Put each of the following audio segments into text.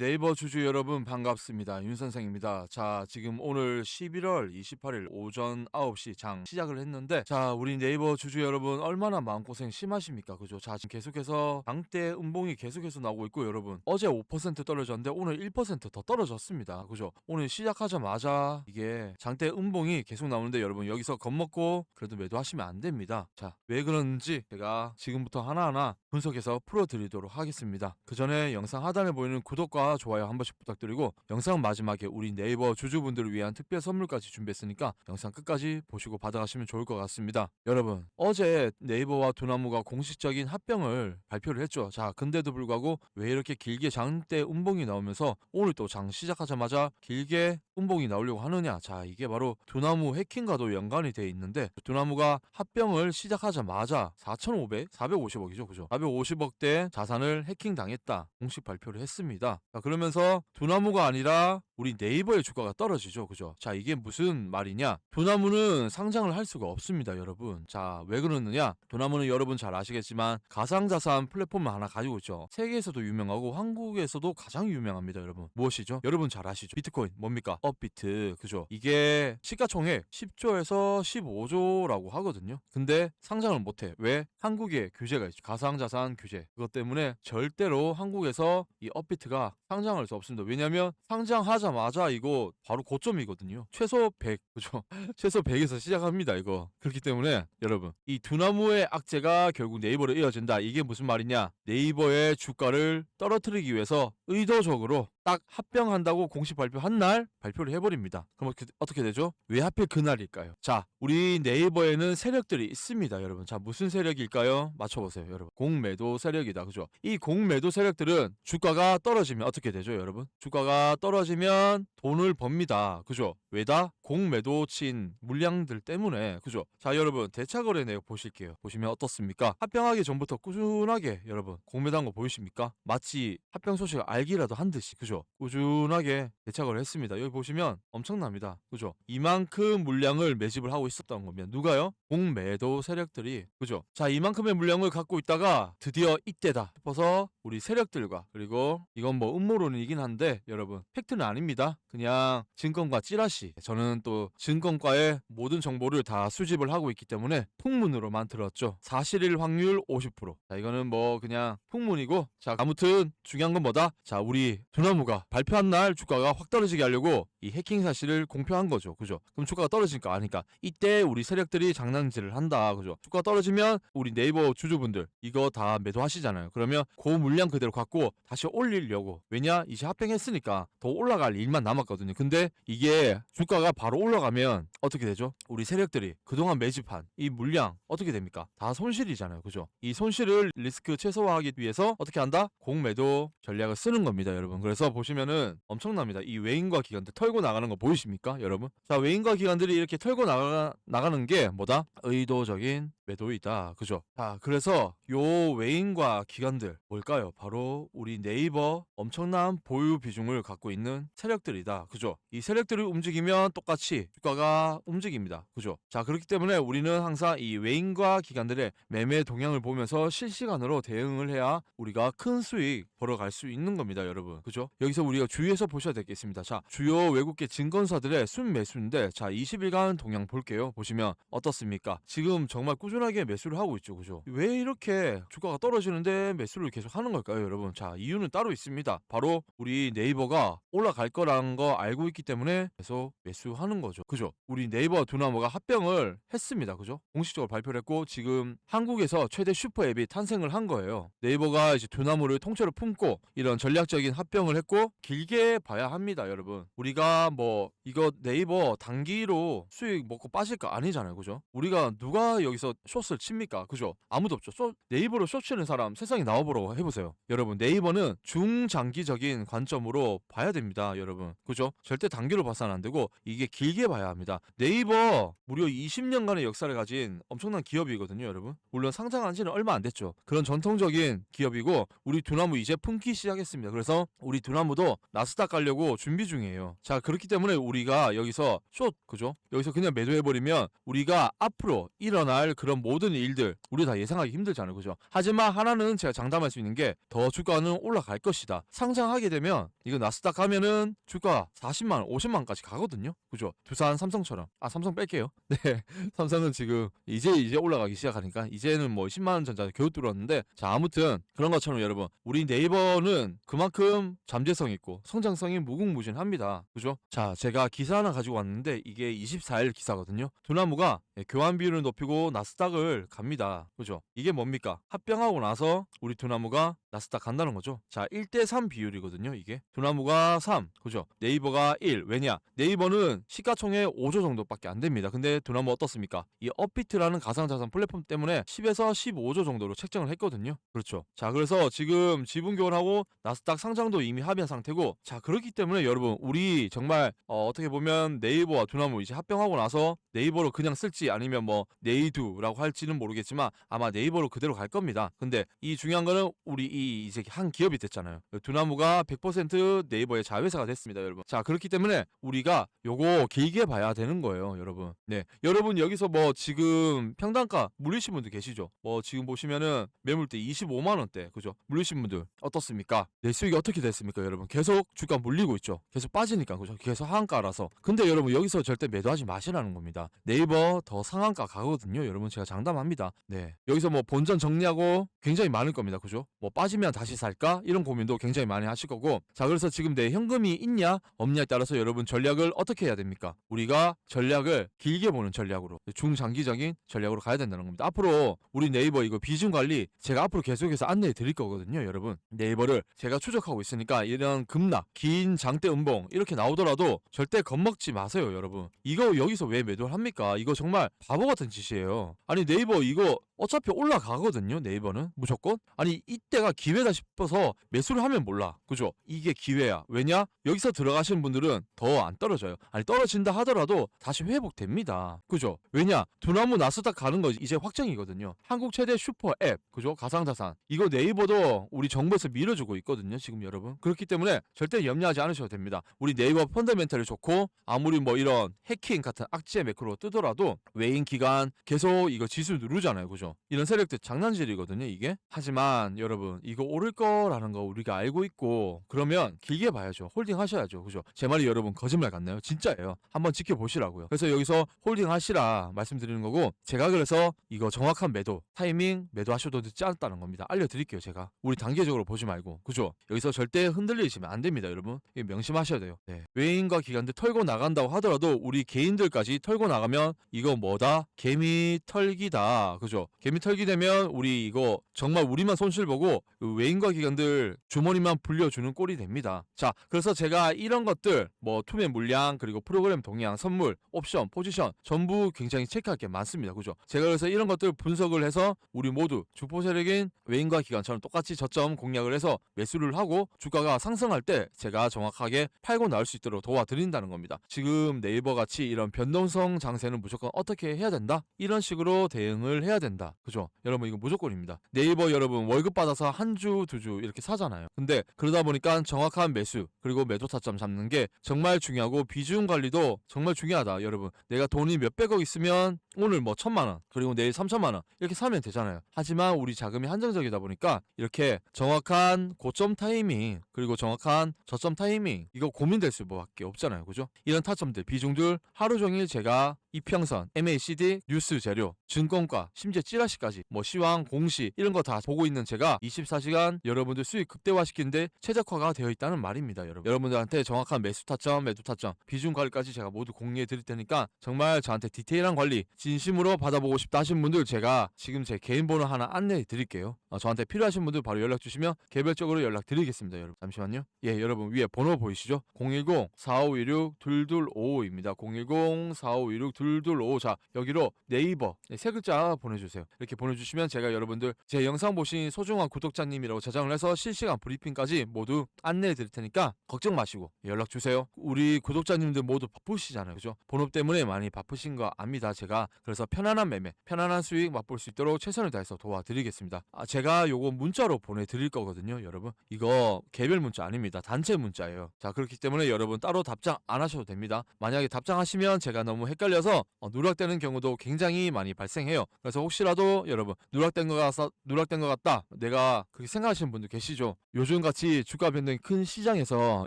네이버 주주 여러분 반갑습니다. 윤 선생입니다. 자, 지금 오늘 11월 28일 오전 9시 장 시작을 했는데 자, 우리 네이버 주주 여러분 얼마나 마음고생 심하십니까? 그죠? 자, 지금 계속해서 장대 음봉이 계속해서 나오고 있고 여러분 어제 5% 떨어졌는데 오늘 1%더 떨어졌습니다. 그죠? 오늘 시작하자마자 이게 장대 음봉이 계속 나오는데 여러분 여기서 겁먹고 그래도 매도하시면 안 됩니다. 자, 왜 그런지 제가 지금부터 하나하나 분석해서 풀어드리도록 하겠습니다. 그 전에 영상 하단에 보이는 구독과 좋아요 한 번씩 부탁드리고 영상 마지막에 우리 네이버 주주분들을 위한 특별 선물까지 준비했으니까 영상 끝까지 보시고 받아가시면 좋을 것 같습니다. 여러분 어제 네이버와 두나무가 공식적인 합병을 발표를 했죠. 자 근데도 불구하고 왜 이렇게 길게 장대 음봉이 나오면서 오늘 또 장 시작하자마자 길게 음봉이 나오려고 하느냐? 자 이게 바로 두나무 해킹과도 연관이 돼 있는데 두나무가 합병을 시작하자마자 4,500, 450억이죠. 그죠? 450억대 자산을 해킹당했다. 공식 발표를 했습니다. 자 그러면서 두나무가 아니라 우리 네이버의 주가가 떨어지죠. 그죠? 자 이게 무슨 말이냐? 두나무는 상장을 할 수가 없습니다 여러분. 자 왜 그러느냐? 두나무는 여러분 잘 아시겠지만 가상자산 플랫폼을 하나 가지고 있죠. 세계에서도 유명하고 한국에서도 가장 유명합니다 여러분. 무엇이죠? 여러분 잘 아시죠? 비트코인. 뭡니까 업비트. 그죠? 이게 시가총액 10조에서 15조라고 하거든요. 근데 상장을 못해. 왜? 한국에 규제가 있죠. 가상자산 규제. 그것 때문에 절대로 한국에서 이 업비트가 상장할 수 없습니다. 왜냐면 상장하자마자 이거 바로 고점이거든요. 최소 100 그죠? 최소 100에서 시작합니다 이거. 그렇기 때문에 여러분 이 두나무의 악재가 결국 네이버로 이어진다. 이게 무슨 말이냐? 네이버의 주가를 떨어뜨리기 위해서 의도적으로 딱 합병한다고 공식 발표한 날 발표 를 해버립니다. 그럼 어떻게, 어떻게 되죠? 왜 하필 그날일까요? 자, 우리 네이버에는 세력들이 있습니다, 여러분. 자, 무슨 세력일까요? 맞춰보세요, 여러분. 공매도 세력이다, 그죠? 이 공매도 세력들은 주가가 떨어지면 어떻게 되죠, 여러분? 주가가 떨어지면 돈을 법니다, 그죠? 왜다? 공매도 친 물량들 때문에, 그죠? 자, 여러분, 대차거래 내역 보실게요. 보시면 어떻습니까? 합병하기 전부터 꾸준하게, 여러분, 공매도한 거 보이십니까? 마치 합병 소식을 알기라도 한 듯이, 그죠? 꾸준하게 대착을 했습니다. 여기 보시 면 엄청납니다. 그죠? 이만큼 물량을 매집을 하고 있었던 거면 누가요? 공매도 세력들이 그죠? 자 이만큼의 물량을 갖고 있다가 드디어 이때다 싶어서 우리 세력들과 그리고 이건 뭐 음모론이긴 한데 여러분 팩트는 아닙니다. 그냥 증권과 찌라시 저는 또 증권과의 모든 정보를 다 수집을 하고 있기 때문에 풍문으로만 들었죠. 사실일 확률 50%. 자 이거는 뭐 그냥 풍문이고 자 아무튼 중요한 건 뭐다? 자 우리 두나무가 발표한 날 주가가 확 떨어지게 하려고 이 해킹 사실을 공표한 거죠. 그죠? 그럼 주가가 떨어지니까 아니까 이때 우리 세력들이 장난질을 한다. 그죠? 주가 떨어지면 우리 네이버 주주분들 이거 다 매도하시잖아요. 그러면 그 물량 그대로 갖고 다시 올리려고. 왜냐? 이제 합병했으니까 더 올라갈 일만 남았거든요. 근데 이게 주가가 바로 올라가면 어떻게 되죠? 우리 세력들이 그동안 매집한 이 물량 어떻게 됩니까? 다 손실이잖아요. 그죠? 이 손실을 리스크 최소화하기 위해서 어떻게 한다? 공매도 전략을 쓰는 겁니다, 여러분. 그래서 보시면은 엄청납니다. 이 외인과 기관들 털고 나가는 거 보이십니까, 여러분? 자, 외인과 기관들이 이렇게 털고 나가, 나가는 게 뭐다? 의도적인 매도이다. 그죠? 자, 그래서 요 외인과 기관들 뭘까요? 바로 우리 네이버 엄청난 보유 비중을 갖고 있는 세력들이다. 그죠? 이 세력들이 움직이면 똑같이 주가가 움직입니다. 그죠? 자, 그렇기 때문에 우리는 항상 이 외인과 기관들의 매매 동향을 보면서 실시간으로 대응을 해야 우리가 큰 수익 벌어갈 수 있는 겁니다, 여러분. 그죠? 여기서 우리가 주의해서 보셔야 되겠습니다. 자, 주요 외국계 증권사들의 순매수인데 자, 20일간 동향 볼게요. 보시면 어떻습니까? 지금 정말 꾸준하게 매수를 하고 있죠. 그죠? 왜 이렇게 주가가 떨어지는데 매수를 계속 하는 걸까요, 여러분? 자, 이유는 따로 있습니다. 바로 우리 네이버가 올라갈 거라는 거 알고 있기 때문에 계속 매수하는 거죠. 그죠? 우리 네이버 두나무가 합병을 했습니다. 그죠? 공식적으로 발표를 했고 지금 한국에서 최대 슈퍼 앱이 탄생을 한 거예요. 네이버가 이제 두나무를 통째로 품고 이런 전략적인 합병을 했고 길게 봐야 합니다, 여러분. 우리가 뭐 이거 네이버 단기로 수익 먹고 빠질 거 아니잖아요. 그죠? 우리가 누가 여기서 숏을 칩니까? 그죠? 아무도 없죠. 숏, 네이버로 숏 치는 사람 세상에 나와보라고 해보세요. 여러분, 네이버는 중장기적인 관점으로 봐야 됩니다. 여러분. 그죠? 절대 단기로 봐서는 안 되고 이게 길게 봐야 합니다. 네이버 무려 20년간의 역사를 가진 엄청난 기업이거든요, 여러분. 물론 상장한 지는 얼마 안 됐죠. 그런 전통적인 기업이고 우리 두나무 이제 품기 시작했습니다. 그래서 우리 두나무도 나스닥 가려고 준비 중이에요. 자, 그렇기 때문에 우리가 여기서 숏, 그죠? 여기서 그냥 매도해버리면 우리가 앞으로 일어날 그런 모든 일들 우리 다 예상하기 힘들잖아요. 그죠? 하지만 하나는 제가 장담할 수 있는 게게더 주가는 올라갈 것이다. 상장하게 되면 이거 나스닥 가면은 주가 40만 원, 50만 원까지 가거든요. 그죠? 두산 삼성처럼. 아 삼성 뺄게요. 네. 삼성은 지금 이제 이제 올라가기 시작하니까 이제는 뭐 10만 원 전자 겨우 뚫었는데 자 아무튼 그런 것처럼 여러분 우리 네이버는 그만큼 잠재성 있고 성장성이 무궁무진합니다. 그죠? 자 제가 기사 하나 가지고 왔는데 이게 24일 기사거든요. 두나무가 예, 교환 비율을 높이고 나스닥을 갑니다. 그죠? 이게 뭡니까? 합병하고 나서 우리 두나무가 나스닥 간다는 거죠. 자, 1대3 비율이거든요, 이게. 두나무가 3, 그죠? 네이버가 1. 왜냐? 네이버는 시가총액 5조 정도밖에 안 됩니다. 근데 두나무 어떻습니까? 이 업비트라는 가상자산 플랫폼 때문에 10에서 15조 정도로 책정을 했거든요. 그렇죠. 자, 그래서 지금 지분 교환하고 나스닥 상장도 이미 합의한 상태고, 자, 그렇기 때문에 여러분, 우리 정말 어, 어떻게 보면 네이버와 두나무 이제 합병하고 나서 네이버로 그냥 쓸지 아니면 뭐 네이두라고 할지는 모르겠지만 아마 네이버로 그대로 갈 겁니다. 근데 이 중요한 거는 우리 이 이제 한 기업이 됐잖아요. 두나무가 100% 네이버의 자회사가 됐습니다, 여러분. 자, 그렇기 때문에 우리가 요거 길게 봐야 되는 거예요, 여러분. 네. 여러분 여기서 뭐 지금 평단가 물리신 분들 계시죠? 뭐 지금 보시면은 매물대 25만 원대. 그죠? 물리신 분들 어떻습니까? 네, 수익이 어떻게 됐습니까, 여러분? 계속 주가 물리고 있죠. 계속 빠지니까 그죠? 계속 하한가라서. 근데 여러분 여기서 절대 매도하지 마시라는 겁니다. 네이버 더 상한가 가거든요. 여러분 제가 장담합니다. 네. 여기서 뭐 본전 정리하고 굉장히 많을 겁니다. 그죠? 뭐 빠지 면 다시 살까? 이런 고민도 굉장히 많이 하실 거고. 자, 그래서 지금 내 현금이 있냐, 없냐에 따라서 여러분 전략을 어떻게 해야 됩니까? 우리가 전략을 길게 보는 전략으로 중장기적인 전략으로 가야 된다는 겁니다. 앞으로 우리 네이버 이거 비중 관리 제가 앞으로 계속해서 안내해 드릴 거거든요, 여러분. 네이버를 제가 추적하고 있으니까 이런 급락, 긴 장대 음봉 이렇게 나오더라도 절대 겁먹지 마세요, 여러분. 이거 여기서 왜 매도를 합니까? 이거 정말 바보 같은 짓이에요. 아니 네이버 이거 어차피 올라가거든요, 네이버는 무조건. 아니 이때가 기회다 싶어서 매수를 하면 몰라, 그죠? 이게 기회야. 왜냐? 여기서 들어가시는 분들은 더 안 떨어져요. 아니 떨어진다 하더라도 다시 회복됩니다, 그죠? 왜냐? 두나무 나스닥 가는 거 이제 확정이거든요. 한국 최대 슈퍼 앱, 그죠? 가상자산. 이거 네이버도 우리 정부에서 밀어주고 있거든요, 지금 여러분. 그렇기 때문에 절대 염려하지 않으셔도 됩니다. 우리 네이버 펀더멘탈이 좋고 아무리 뭐 이런 해킹 같은 악재의 매크로 뜨더라도 외인 기간 계속 이거 지수 누르잖아요, 그죠? 이런 세력들 장난질이거든요, 이게. 하지만 여러분 이거 오를 거라는 거 우리가 알고 있고 그러면 길게 봐야죠. 홀딩 하셔야죠, 그죠? 제 말이 여러분 거짓말 같나요? 진짜예요. 한번 지켜보시라고요. 그래서 여기서 홀딩 하시라 말씀드리는 거고 제가 그래서 이거 정확한 매도 타이밍 매도 하셔도 늦지 않다는 겁니다. 알려드릴게요, 제가. 우리 단계적으로 보지 말고, 그죠? 여기서 절대 흔들리시면 안 됩니다, 여러분. 명심하셔야 돼요. 네. 외인과 기관들 털고 나간다고 하더라도 우리 개인들까지 털고 나가면 이거 뭐다? 개미 털기다, 그죠? 개미 털기 되면 우리 이거 정말 우리만 손실 보고 그 외인과 기관들 주머니만 불려주는 꼴이 됩니다. 자, 그래서 제가 이런 것들 뭐 투매 물량 그리고 프로그램 동향, 선물, 옵션, 포지션 전부 굉장히 체크할 게 많습니다. 그죠? 제가 그래서 이런 것들 분석을 해서 우리 모두 주포 세력인 외인과 기관처럼 똑같이 저점 공략을 해서 매수를 하고 주가가 상승할 때 제가 정확하게 팔고 나올 수 있도록 도와드린다는 겁니다. 지금 네이버 같이 이런 변동성 장세는 무조건 어떻게 해야 된다? 이런 식으로 대응을 해야 된다. 그죠? 여러분 이거 무조건입니다. 네이버 여러분 월급 받아서 한 주, 두 주 이렇게 사잖아요. 근데 그러다 보니까 정확한 매수 그리고 매도 타점 잡는 게 정말 중요하고 비중 관리도 정말 중요하다. 여러분 내가 돈이 몇백억 있으면 오늘 뭐 천만 원 그리고 내일 삼천만 원 이렇게 사면 되잖아요. 하지만 우리 자금이 한정적이다 보니까 이렇게 정확한 고점 타이밍 그리고 정확한 저점 타이밍 이거 고민될 수밖에 없잖아요. 그죠? 이런 타점들 비중들 하루 종일 제가 이평선, MACD, 뉴스 재료, 증권가, 심지어 찌라시까지 뭐 시황, 공시 이런 거 다 보고 있는 제가 24 시간 여러분들 수익 극대화시키는데 최적화가 되어 있다는 말입니다, 여러분. 여러분들한테 정확한 매수 타점, 매도 타점, 비중 관리까지 제가 모두 공유해 드릴 테니까 정말 저한테 디테일한 관리 진심으로 받아보고 싶다 하신 분들 제가 지금 제 개인 번호 하나 안내해 드릴게요. 어, 저한테 필요하신 분들 바로 연락 주시면 개별적으로 연락 드리겠습니다, 여러분. 잠시만요. 예, 여러분 위에 번호 보이시죠? 010-4526-2255입니다. 010-4526-2255. 자, 여기로 네이버 네, 세 글자 보내 주세요. 이렇게 보내 주시면 제가 여러분들 제 영상 보신 소중한 구독자 님이라고 저장을 해서 실시간 브리핑까지 모두 안내해 드릴 테니까 걱정 마시고 연락 주세요. 우리 구독자님들 모두 바쁘시잖아요. 그죠? 본업 때문에 많이 바쁘신 거 압니다. 제가 그래서 편안한 매매, 편안한 수익 맛볼 수 있도록 최선을 다해서 도와드리겠습니다. 아, 제가 요거 문자로 보내드릴 거거든요. 여러분. 이거 개별 문자 아닙니다. 단체 문자예요. 자, 그렇기 때문에 여러분 따로 답장 안 하셔도 됩니다. 만약에 답장하시면 제가 너무 헷갈려서 어, 누락되는 경우도 굉장히 많이 발생해요. 그래서 혹시라도 여러분 누락된 거 같아 누락된 것 같다. 내가 그렇게 생각하시는 분들 계시죠. 요즘 같이 주가 변동이 큰 시장에서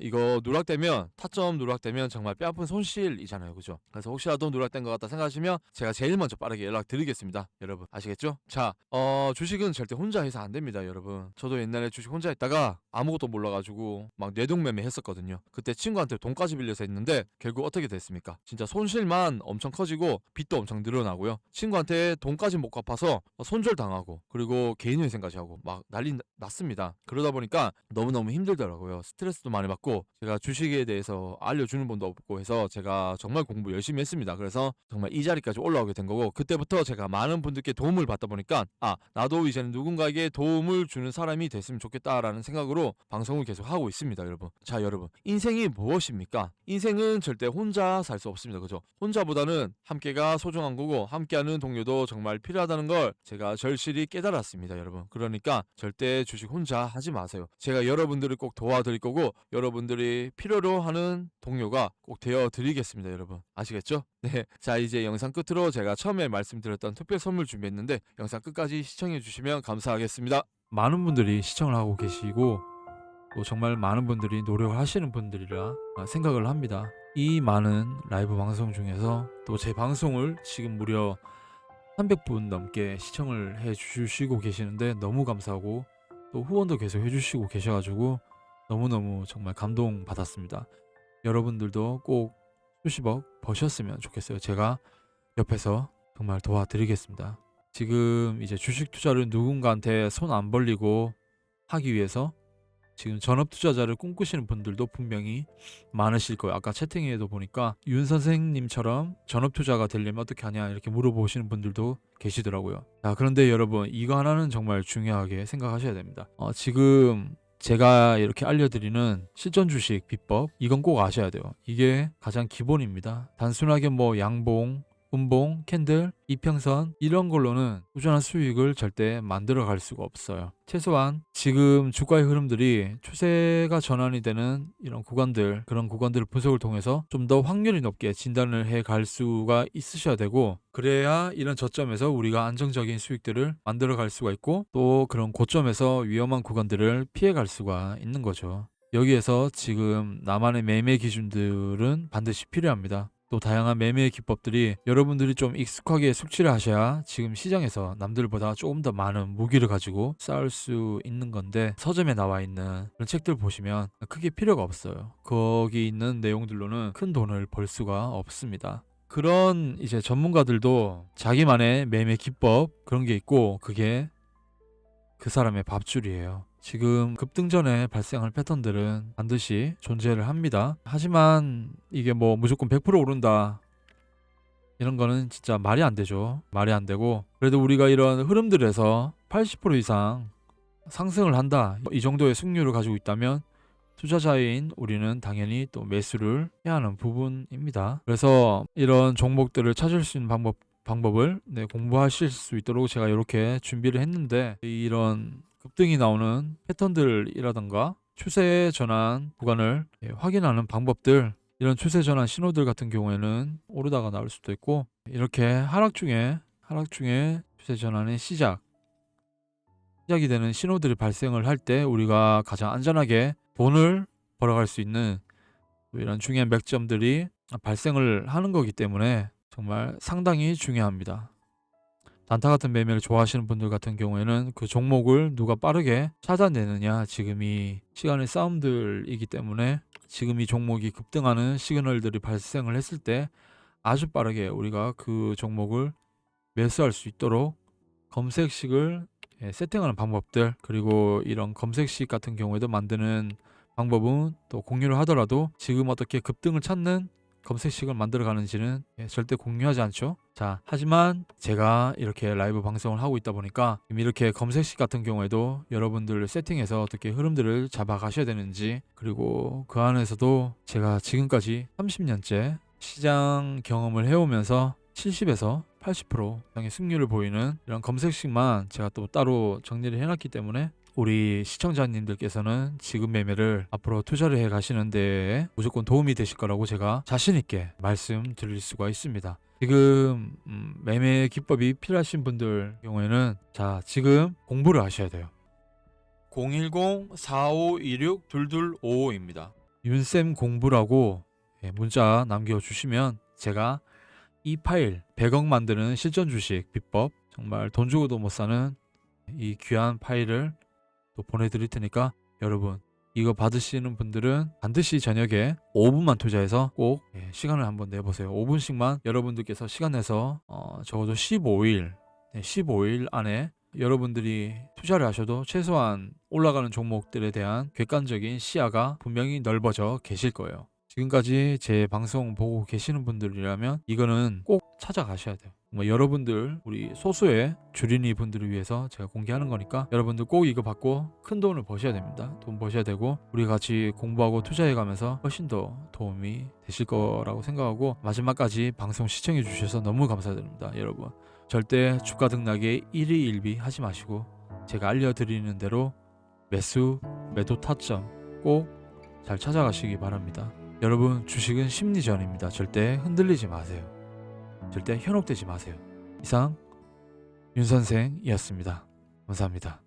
이거 누락되면 타점 누락되면 정말 뼈아픈 손실이잖아요. 그죠? 그래서 혹시라도 누락된 것 같다 생각하시면 제가 제일 먼저 빠르게 연락드리겠습니다. 여러분 아시겠죠? 자, 어, 주식은 절대 혼자 해서 안 됩니다, 여러분. 저도 옛날에 주식 혼자 했다가 아무것도 몰라가지고 막 뇌동매매 했었거든요. 그때 친구한테 돈까지 빌려서 했는데 결국 어떻게 됐습니까? 진짜 손실만 엄청 커지고 빚도 엄청 늘어나고요. 친구한테 돈까지 못 갚아서 손절 당하고 그리고 개인회생까지 하고 막 난리 나- 났습니다. 그러다 보니까 너무너무 힘들더라고요. 스트레스도 많이 받고 제가 주식에 대해서 알려주는 분도 없고 해서 제가 정말 공부 열심히 했습니다. 그래서 정말 이 자리까지 올라오게 된 거고 그때부터 제가 많은 분들께 도움을 받다 보니까 아 나도 이제는 누군가에게 도움을 주는 사람이 됐으면 좋겠다라는 생각으로 방송을 계속 하고 있습니다, 여러분. 자, 여러분 인생이 무엇입니까? 인생은 절대 혼자 살 수 없습니다, 그죠? 혼자보다는 함께가 소중한 거고 함께하는 동료도 정말 필요하다는 걸 제가 절실히 깨달았습니다, 여러분. 그러니까 절대 주식 혼자 하지 마세요. 제가 여러분들을 꼭 도와드릴 거고 여러분들이 필요로 하는 동료가 꼭 되어 드리겠습니다, 여러분. 아시겠죠? 네. 자, 이제 영상 끝으로 제가 처음에 말씀드렸던 특별 선물 준비했는데 영상 끝까지 시청해 주시면 감사하겠습니다. 많은 분들이 시청을 하고 계시고 또 정말 많은 분들이 노력을 하시는 분들이라 생각을 합니다. 이 많은 라이브 방송 중에서 또 제 방송을 지금 무려 300분 넘게 시청을 해 주시고 계시는데 너무 감사하고 또 후원도 계속 해 주시고 계셔가지고 너무너무 정말 감동 받았습니다. 여러분들도 꼭 수십억 버셨으면 좋겠어요. 제가 옆에서 정말 도와드리겠습니다. 지금 이제 주식 투자를 누군가한테 손 안 벌리고 하기 위해서 지금 전업 투자자를 꿈꾸시는 분들도 분명히 많으실 거예요. 아까 채팅에도 보니까 윤 선생님처럼 전업 투자가 되려면 어떻게 하냐 이렇게 물어보시는 분들도 계시더라고요. 자, 그런데 여러분 이거 하나는 정말 중요하게 생각하셔야 됩니다. 어, 지금 제가 이렇게 알려드리는 실전 주식 비법 이건 꼭 아셔야 돼요. 이게 가장 기본입니다. 단순하게 뭐 양봉 음봉, 캔들, 이평선 이런 걸로는 꾸준한 수익을 절대 만들어 갈 수가 없어요. 최소한 지금 주가의 흐름들이 추세가 전환이 되는 이런 구간들 그런 구간들 을 분석을 통해서 좀 더 확률이 높게 진단을 해 갈 수가 있으셔야 되고 그래야 이런 저점에서 우리가 안정적인 수익들을 만들어 갈 수가 있고 또 그런 고점에서 위험한 구간들을 피해 갈 수가 있는 거죠. 여기에서 지금 나만의 매매 기준들은 반드시 필요합니다. 또 다양한 매매 기법들이 여러분들이 좀 익숙하게 숙지를 하셔야 지금 시장에서 남들보다 조금 더 많은 무기를 가지고 싸울 수 있는 건데 서점에 나와 있는 그런 책들 보시면 크게 필요가 없어요. 거기 있는 내용들로는 큰 돈을 벌 수가 없습니다. 그런 이제 전문가들도 자기만의 매매 기법 그런 게 있고 그게 그 사람의 밥줄이에요. 지금 급등 전에 발생할 패턴들은 반드시 존재를 합니다. 하지만 이게 뭐 무조건 100% 오른다. 이런 거는 진짜 말이 안 되죠. 말이 안 되고 그래도 우리가 이런 흐름들에서 80% 이상 상승을 한다. 이 정도의 승률을 가지고 있다면 투자자인 우리는 당연히 또 매수를 해야 하는 부분입니다. 그래서 이런 종목들을 찾을 수 있는 방법 방법을 네, 공부하실 수 있도록 제가 이렇게 준비를 했는데 이런 급등이 나오는 패턴들이라던가 추세 전환 구간을 예, 확인하는 방법들 이런 추세 전환 신호들 같은 경우에는 오르다가 나올 수도 있고 이렇게 하락 중에 하락 중에 추세 전환의 시작 시작이 되는 신호들이 발생을 할 때 우리가 가장 안전하게 돈을 벌어갈 수 있는 이런 중요한 맥점들이 발생을 하는 거기 때문에 정말 상당히 중요합니다. 단타 같은 매매를 좋아하시는 분들 같은 경우에는 그 종목을 누가 빠르게 찾아내느냐 지금이 시간의 싸움들이기 때문에 지금 이 종목이 급등하는 시그널들이 발생을 했을 때 아주 빠르게 우리가 그 종목을 매수할 수 있도록 검색식을 예, 세팅하는 방법들 그리고 이런 검색식 같은 경우에도 만드는 방법은 또 공유를 하더라도 지금 어떻게 급등을 찾는 검색식을 만들어 가는지는 예, 절대 공유하지 않죠. 자, 하지만 제가 이렇게 라이브 방송을 하고 있다 보니까 이렇게 검색식 같은 경우에도 여러분들 세팅해서 어떻게 흐름들을 잡아 가셔야 되는지 그리고 그 안에서도 제가 지금까지 30년째 시장 경험을 해오면서 70에서 80% 이상의 승률을 보이는 이런 검색식만 제가 또 따로 정리를 해놨기 때문에 우리 시청자님들께서는 지금 매매를 앞으로 투자를 해 가시는 데에 무조건 도움이 되실 거라고 제가 자신 있게 말씀드릴 수가 있습니다. 지금 음, 매매 기법이 필요하신 분들 경우에는 자 지금 공부를 하셔야 돼요. 010-4526-2255입니다. 윤쌤 공부라고 예, 문자 남겨주시면 제가 이 파일 100억 만드는 실전 주식 비법 정말 돈 주고도 못 사는 이 귀한 파일을 또 보내드릴 테니까 여러분 이거 받으시는 분들은 반드시 저녁에 5분만 투자해서 꼭 예, 시간을 한번 내보세요. 5분씩만 여러분들께서 시간 내서 어, 적어도 15일, 15일 안에 여러분들이 투자를 하셔도 최소한 올라가는 종목들에 대한 객관적인 시야가 분명히 넓어져 계실 거예요. 지금까지 제 방송 보고 계시는 분들이라면 이거는 꼭 찾아가셔야 돼요. 뭐 여러분들 우리 소수의 주린이 분들을 위해서 제가 공개하는 거니까 여러분들 꼭 이거 받고 큰 돈을 버셔야 됩니다. 돈 버셔야 되고 우리 같이 공부하고 투자해 가면서 훨씬 더 도움이 되실 거라고 생각하고 마지막까지 방송 시청해 주셔서 너무 감사드립니다. 여러분 절대 주가 등락에 일희일비 하지 마시고 제가 알려드리는 대로 매수 매도 타점 꼭 잘 찾아가시기 바랍니다. 여러분 주식은 심리전입니다. 절대 흔들리지 마세요. 절대 현혹되지 마세요. 이상 윤 선생이었습니다. 감사합니다.